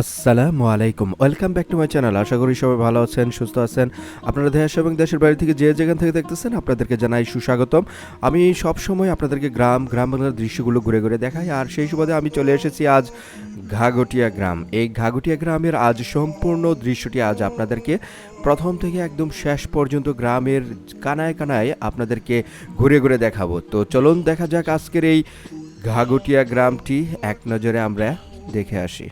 আসসালামু আলাইকুম। Welcome back to my channel আশা করি সবাই ভালো আছেন, সুস্থ আছেন। আপনারা দেশ এবং দেশের বাইরে থেকে যে যেখান থেকে দেখতেছেন, আপনাদেরকে জানাই সুস্বাগতম। আমি সব সময় আপনাদেরকে গ্রাম গ্রাম বাংলার দৃশ্যগুলো ঘুরে ঘুরে দেখাই। আর সেই সুবাদে আমি চলে এসেছি আজ ঘাগটিয়া গ্রাম। এই ঘাগটিয়া গ্রামের আজ সম্পূর্ণ দৃশ্যটি আজ আপনাদেরকে প্রথম থেকে একদম শেষ পর্যন্ত গ্রামের কানায় কানায় আপনাদেরকে ঘুরে ঘুরে দেখাবো। তো চলুন দেখা যাক আজকের এই ঘাগটিয়া গ্রামটি। এক নজরে আমরা দেখে আসি।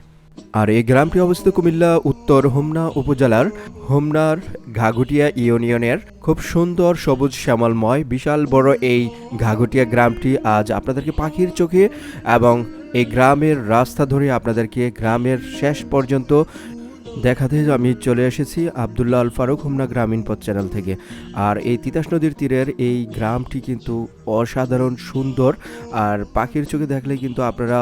আর এই গ্রামটি অবস্থিত কুমিল্লা উত্তর হোমনা উপজেলার হোমনার ঘাঘুটিয়া ইউনিয়নের খুব সুন্দর সবুজ শ্যামলময় বিশাল বড় এই ঘাঘুটিয়া গ্রামটি আজ আপনাদেরকে পাখির চোখে এবং এই গ্রামের রাস্তা ধরে আপনাদেরকে গ্রামের শেষ পর্যন্ত দেখাতে আমি চলে এসেছি আবদুল্লাহ আল ফারুক হোমনা গ্রামীণ পথ চ্যানেল থেকে। আর এই তিতাস নদীর তীরের এই গ্রামটি কিন্তু অসাধারণ, সুন্দর। আর পাখির চোখে দেখলে কিন্তু আপনারা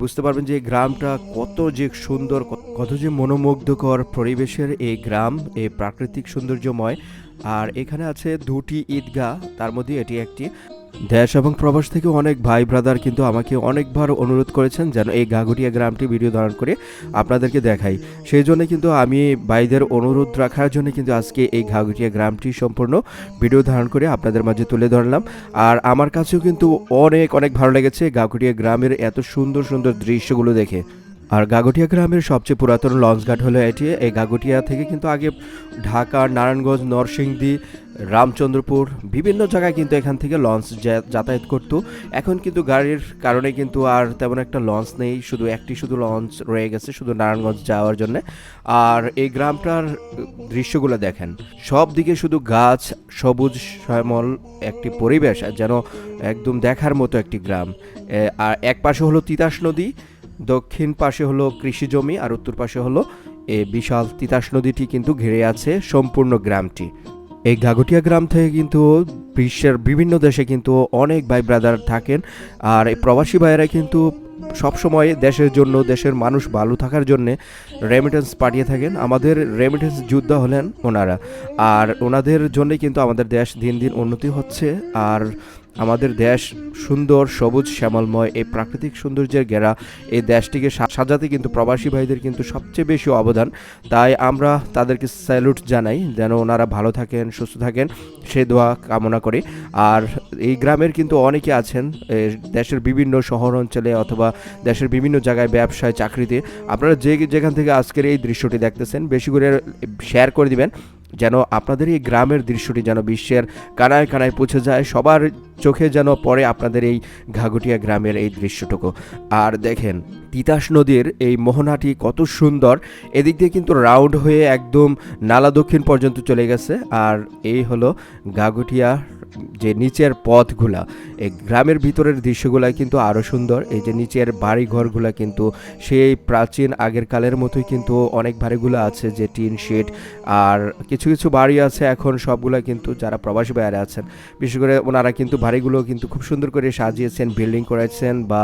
বুঝতে পারবেন যে গ্রামটা কত যে সুন্দর, কত যে মনোমুগ্ধকর পরিবেশের এই গ্রাম এই প্রাকৃতিক সৌন্দর্যময়। আর এখানে আছে দুটি ঈদগাহ, তার মধ্যে এটি একটি। দেশ এবং প্রবাস থেকে অনেক ভাই ব্রাদার কিন্তু আমাকে অনেকবার অনুরোধ করেছেন যেন এই গাগুটিয়া গ্রামটি ভিডিও ধারণ করে আপনাদেরকে দেখাই। সেই জন্য কিন্তু আমি ভাইদের অনুরোধ রাখার জন্য কিন্তু আজকে এই ঘাগুটিয়া গ্রামটি সম্পূর্ণ ভিডিও ধারণ করে আপনাদের মাঝে তুলে ধরলাম। আর আমার কাছেও কিন্তু অনেক অনেক ভালো লেগেছে গাগুটিয়া গ্রামের এত সুন্দর সুন্দর দৃশ্যগুলো দেখে। আর গাগটিয়া গ্রামের সবচেয়ে পুরাতন লঞ্চঘাট হলো এটি। এই গাগটিয়া থেকে কিন্তু আগে ঢাকা, নারায়ণগঞ্জ, নরসিংদী, রামচন্দ্রপুর বিভিন্ন জায়গায় কিন্তু এখান থেকে লঞ্চ যাতায়াত করতো। এখন কিন্তু গাড়ির কারণে কিন্তু আর তেমন একটা লঞ্চ নেই, শুধু একটি শুধু লঞ্চ রয়ে গেছে, শুধু নারায়ণগঞ্জ যাওয়ার জন্য। আর এই গ্রামটার দৃশ্যগুলো দেখেন। সব দিকে শুধু গাছ, সবুজ শ্যামল একটি পরিবেশ, যেন একদম দেখার মতো একটি গ্রাম। আর এক পাশে হলো তিতাস নদী দক্ষিণ পাশে হলো কৃষি জমি আর উত্তর পাশে হলো এ বিশাল তিতাস নদীটি কিন্তু ঘিরে আছে সম্পূর্ণ গ্রামটি। এই ঘাঘটিয়া গ্রাম থেকে কিন্তু বিশ্বের বিভিন্ন দেশে কিন্তু অনেক ভাই ব্রাদার থাকেন আর এই প্রবাসী ভাইয়েরা কিন্তু সবসময় দেশের জন্য, দেশের মানুষ ভালো থাকার জন্যে রেমিটেন্স পাঠিয়ে থাকেন। আমাদের রেমিটেন্স যোদ্ধা হলেন ওনারা। আর ওনাদের জন্যে কিন্তু আমাদের দেশ দিন দিন উন্নতি হচ্ছে। আর আমাদের দেশ সুন্দর, সবুজ, শ্যামলময়, এই প্রাকৃতিক সৌন্দর্যের ঘেরা এই দেশটিকে সাজাতে কিন্তু প্রবাসী ভাইদের কিন্তু সবচেয়ে বেশি অবদান। তাই আমরা তাদেরকে স্যালুট জানাই। যেন ওনারা ভালো থাকেন, সুস্থ থাকেন। সে দোয়া কামনা করি। আর এই গ্রামের কিন্তু অনেকে আছেন দেশের বিভিন্ন শহর অঞ্চলে অথবা দেশের বিভিন্ন জায়গায় ব্যবসায়, চাকরিতে। আপনারা যে যেখান থেকে আজকের এই দৃশ্যটি দেখতেছেন, বেশি করে শেয়ার করে দিবেন, যেন আপনাদের এই গ্রামের দৃশ্যটি যেন বিশ্বের কানায় কানায় পৌঁছে যায়, সবার চোখে যেন পড়ে আপনাদের এই ঘাগুটিয়া গ্রামের এই দৃশ্যটুকু। আর দেখেন, তিতাস নদীর এই মোহনাটি কত সুন্দর, এদিক দিয়ে কিন্তু রাউন্ড হয়ে একদম নালা দক্ষিণ পর্যন্ত চলে গেছে, আর এই হলো গাগুটিয়া যে নিচের পথগুলা, এই গ্রামের ভিতরের দৃশ্যগুলা কিন্তু আরও সুন্দর। এই যে নিচের বাড়ি ঘরগুলা কিন্তু সেই প্রাচীন আগের কালের মতোই কিন্তু অনেক বাড়িগুলো আছে যে টিন শেড আর কিছু কিছু বাড়ি আছে এখন সবগুলা কিন্তু যারা প্রবাসী বাইরে আছেন, বিশেষ করে ওনারা কিন্তু বাড়িগুলো কিন্তু খুব সুন্দর করে সাজিয়েছেন, বিল্ডিং করেছেন বা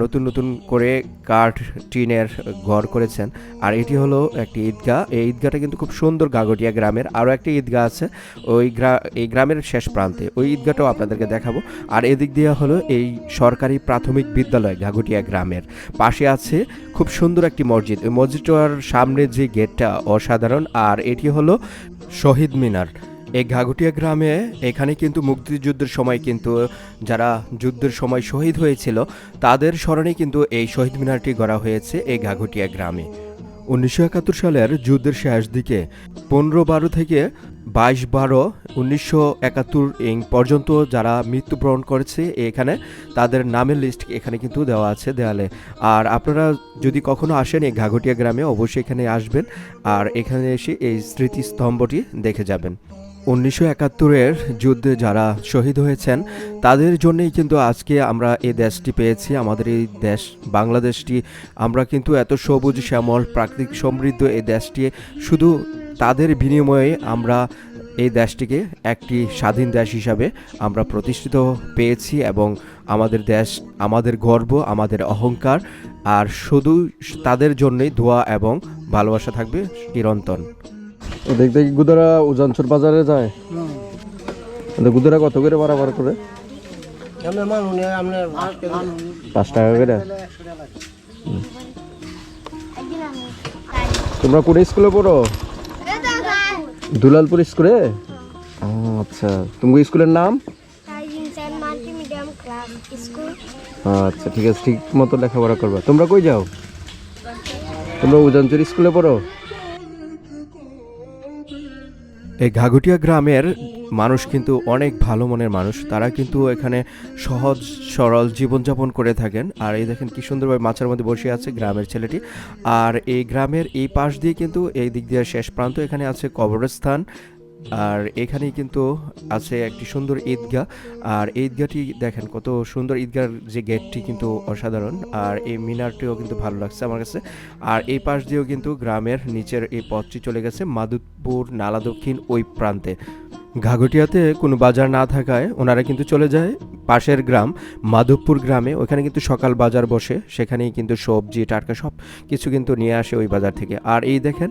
নতুন নতুন করে কাঠ, টিনের ঘর করেছেন। আর এটি হলো একটি ঈদগাহ। এই ঈদগাহটা কিন্তু খুব সুন্দর গাগটিয়া গ্রামের। আরও একটি ঈদগাহ আছে। ওই গ্রা, এই গ্রামের শেষ প্রান্তে। ওই ঈদগাহটাও আপনাদেরকে দেখাবো। আর এদিক দিয়ে হলো এই সরকারি প্রাথমিক বিদ্যালয় ঘাঘটিয়া গ্রামের। পাশে আছে খুব সুন্দর একটি মসজিদ। ওই মসজিদটার সামনে যে গেটটা অসাধারণ। আর এটি হলো শহীদ মিনার। এই ঘাঘটিয়া গ্রামে এখানে কিন্তু মুক্তিযুদ্ধের সময় কিন্তু যারা যুদ্ধের সময় শহীদ হয়েছিল, তাদের স্মরণে কিন্তু এই শহীদ মিনারটি গড়া হয়েছে এই ঘাঘটিয়া গ্রামে। উনিশশো একাত্তর সালের যুদ্ধের শেষ দিকে পনেরো বারো থেকে বাইশ বারো উনিশশো একাত্তর ইং পর্যন্ত যারা মৃত্যুবরণ করেছে এখানে, তাদের নামের লিস্ট এখানে কিন্তু দেওয়া আছে দেয়ালে। আর আপনারা যদি কখনো আসেন এই ঘাঘটিয়া গ্রামে, অবশ্যই এখানে আসবেন। আর এখানে এসে এই স্মৃতিস্তম্ভটি দেখে যাবেন। উনিশশো একাত্তরের যুদ্ধে যারা শহীদ হয়েছেন, তাদের জন্যই কিন্তু আজকে আমরা এই দেশটি পেয়েছি। আমাদের এই দেশ, বাংলাদেশটি, আমরা কিন্তু এত সবুজ, শ্যামল, প্রাকৃতিক সমৃদ্ধ এই দেশটি শুধু তাদের বিনিময়ে আমরা এই দেশটিকে একটি স্বাধীন দেশ হিসাবে আমরা প্রতিষ্ঠিত পেয়েছি এবং আমাদের দেশ, আমাদের গর্ব, আমাদের অহংকার, আর শুধু তাদের জন্যই দোয়া এবং ভালোবাসা থাকবে চিরন্তন। দেখ, দেখি, গুদারা উজানচর বাজারে যায়। গুদারা কত করে বারাবার করে? পাঁচ টাকা করে। তোমরা কোন স্কুলে পড়ো? দুলালপুর স্কুলে? ও আচ্ছা। তোমার স্কুলের নাম? আচ্ছা ঠিক আছে ঠিক মতো লেখাপড়া করবা। তোমরা কই যাও? তোমরা উদয়নচুর স্কুলে পড়ো? এই ঘাঘুটিয়া গ্রামের মানুষ কিন্তু অনেক ভালো মনের মানুষ। তারা কিন্তু এখানে সহজ, সরল জীবনযাপন করে থাকেন। আর এই দেখেন কি সুন্দরভাবে মাছের মধ্যে বসে আছে গ্রামের ছেলেটি। আর এই গ্রামের এই পাশ দিয়ে কিন্তু এই দিক দিয়ে শেষ প্রান্ত এখানে আছে কবরস্থান। আর এখানেই কিন্তু আছে একটি সুন্দর ঈদগাহ। আর ঈদগাহটি দেখেন কত সুন্দর ঈদগার যে গেটটি কিন্তু অসাধারণ। আর এই মিনারটিও কিন্তু ভালো লাগছে আমার কাছে। আর এই পাশ দিয়েও কিন্তু গ্রামের নিচের এই পথটি চলে গেছে মাদুদপুর নালা দক্ষিণ ওই প্রান্তে। ঘাঘটিয়াতে কোনো বাজার না থাকায় ওনারা কিন্তু চলে যায় পাশের গ্রাম, মাধবপুর গ্রামে। ওখানে কিন্তু সকাল বাজার বসে, সেখানেই কিন্তু সবজি, টাটকা সব কিছু কিন্তু নিয়ে আসে ওই বাজার থেকে। আর এই দেখেন,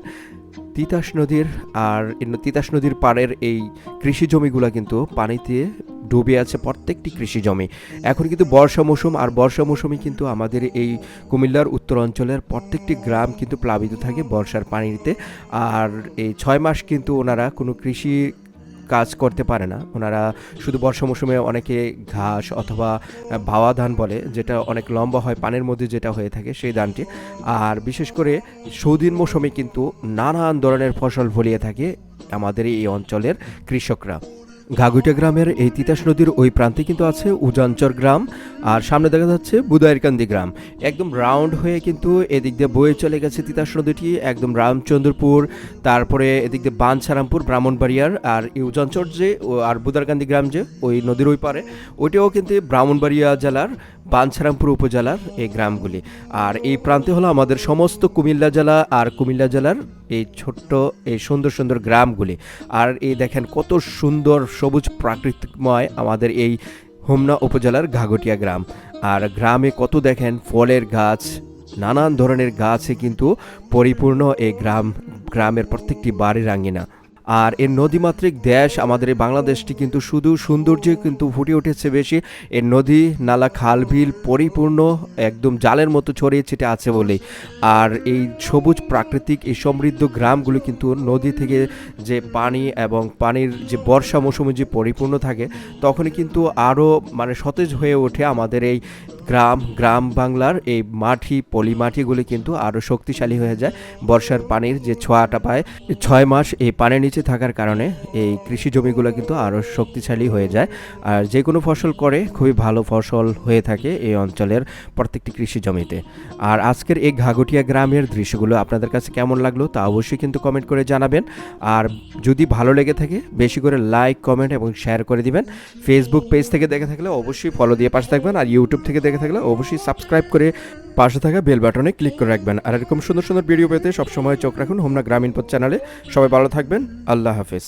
তিতাস নদীর আর তিতাস নদীর পাড়ের এই কৃষি জমিগুলো কিন্তু পানিতে ডুবে আছে প্রত্যেকটি কৃষি জমি। এখন কিন্তু বর্ষা মৌসুম, আর বর্ষা মৌসুমে কিন্তু আমাদের এই কুমিল্লার উত্তর অঞ্চলের প্রত্যেকটি গ্রাম কিন্তু প্লাবিত থাকে বর্ষার পানিতে। আর এই ছয় মাস কিন্তু ওনারা কোনো কৃষি কাজ করতে পারে না। ওনারা শুধু বর্ষা মৌসুমে অনেকে ঘাস অথবা ভাওয়া ধান বলে, যেটা অনেক লম্বা হয় পানের মধ্যে যেটা হয়ে থাকে সেই ধানটি। আর বিশেষ করে সৌদিন মৌসুমে কিন্তু নানান ধরনের ফসল ফলিয়ে থাকে আমাদের এই অঞ্চলের কৃষকরা। ঘাগুইটা গ্রামের এই তিতাস নদীর ওই প্রান্তে কিন্তু আছে উজাঞ্চর গ্রাম, আর সামনে দেখা যাচ্ছে বুদায়েরকান্দি গ্রাম। একদম রাউন্ড হয়ে কিন্তু এদিক দিয়ে বয়ে চলে গেছে তিতাস নদীটি, একদম রামচন্দ্রপুর, তারপরে এদিক দিয়ে বানসারামপুর ব্রাহ্মণবাড়িয়ার, আর উজাঞ্চর যে আর বুদারকান্দি গ্রাম যে, ওই নদীর ওই পারে, ওইটাও কিন্তু ব্রাহ্মণবাড়িয়া জেলার বানসারামপুর উপজেলার এই গ্রামগুলি। আর এই প্রান্তে হলো আমাদের সমস্ত কুমিল্লা জেলা আর কুমিল্লা জেলার এই ছোট্ট, এই সুন্দর সুন্দর গ্রামগুলি। আর এই দেখেন কত সুন্দর সবুজ প্রাকৃতিকময় আমাদের এই হোমনা উপজেলার ঘাগটিয়া গ্রাম। আর গ্রামে কত দেখেন ফলের গাছ, নানান ধরনের গাছে কিন্তু পরিপূর্ণ এই গ্রাম, গ্রামের প্রত্যেকটি বাড়ির আঙ্গিনা আর এর নদীমাতৃক দেশ আমাদের এই বাংলাদেশটি কিন্তু শুধু সৌন্দর্যে কিন্তু ফুটে উঠেছে বেশি। এর নদী, নালা, খাল, বিল পরিপূর্ণ একদম জালের মতো ছড়িয়ে ছিটে আছে বলেই। আর এই সবুজ প্রাকৃতিক, এই সমৃদ্ধ গ্রামগুলো কিন্তু নদী থেকে যে পানি এবং পানির যে বর্ষা মৌসুমে যে পরিপূর্ণ থাকে, তখনই কিন্তু আরও মানে সতেজ হয়ে ওঠে আমাদের এই গ্রাম গ্রাম বাংলার এই মাটি পলি মাটিগুলি কিন্তু আরও শক্তিশালী হয়ে যায়। বর্ষার পানির যে ছোঁয়াটা পায়, ছয় মাস এই পানির নিচে থাকার কারণে এই কৃষি জমিগুলো কিন্তু আরও শক্তিশালী হয়ে যায়। আর যে কোনো ফসল করে খুবই ভালো ফসল হয়ে থাকে এই অঞ্চলের প্রত্যেকটি কৃষি জমিতে। আর আজকের এই ঘাগটিয়া গ্রামের দৃশ্যগুলো আপনাদের কাছে কেমন লাগল তা অবশ্যই কিন্তু কমেন্ট করে জানাবেন। আর যদি ভালো লেগে থাকে, বেশি করে লাইক, কমেন্ট এবং শেয়ার করে দিবেন। ফেসবুক পেজ থেকে দেখে থাকলে অবশ্যই ফলো দিয়ে পাশে থাকবেন আর ইউটিউব থেকে দেখে থাকলে অবশ্যই সাবস্ক্রাইব করে পাশে থাকা বেল বাটনে ক্লিক করে রাখবেন। আর এরকম সুন্দর সুন্দর ভিডিও পেতে সবসময় চোখ রাখুন হোমনা গ্রামীণ পথ চ্যানেলে। সবাই ভালো থাকবেন। আল্লাহ হাফেজ।